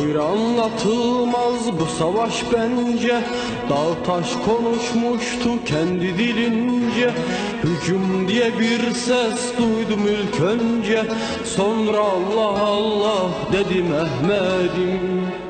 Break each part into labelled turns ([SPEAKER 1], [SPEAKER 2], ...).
[SPEAKER 1] Hayır anlatılmaz bu savaş bence. Dağ taş konuşmuştu kendi dilince. Hücum diye bir ses duydum ilk önce. Sonra Allah Allah dedim Mehmet'im.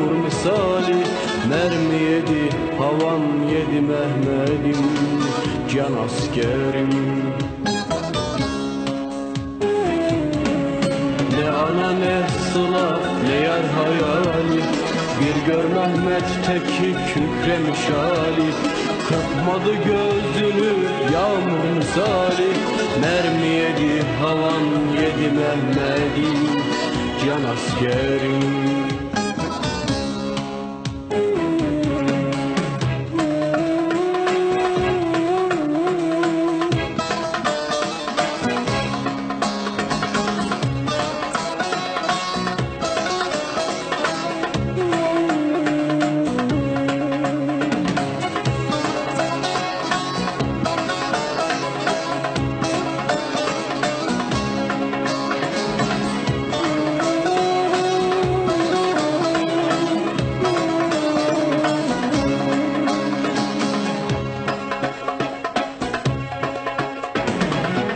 [SPEAKER 1] havan yedi Mehmet'im Can askerim. Ne ana ne sıla ne yar hayali Bir gör Mehmet'teki kükremiş hali. Kırpmadı gözünü yağmur misali Mermi yedi havan yedi Mehmet'im Can askerim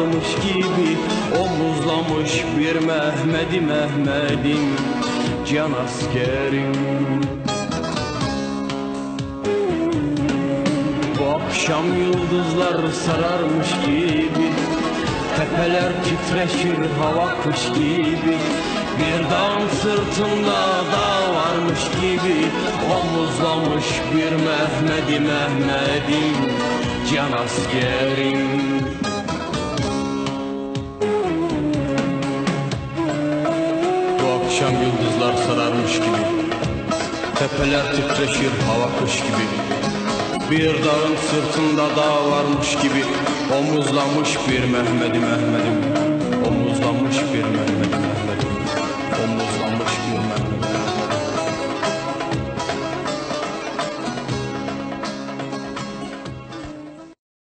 [SPEAKER 1] varmış gibi Omuzlamış bir Mehmet'i Mehmet'im Can askerim Bu akşam yıldızlar sararmış gibi Tepeler titreşir hava kış gibi. Bir dağın sırtında dağ varmış gibi Omuzlamış bir Mehmet'i Mehmet'im Can askerim akşam yıldızlar sararmış gibi Tepeler titreşir hava kış gibi. Bir dağın sırtında dağ varmış gibi Omuzlamış bir Mehmet'i Mehmet'im Omuzlamış bir Mehmet'i. Mehmet'im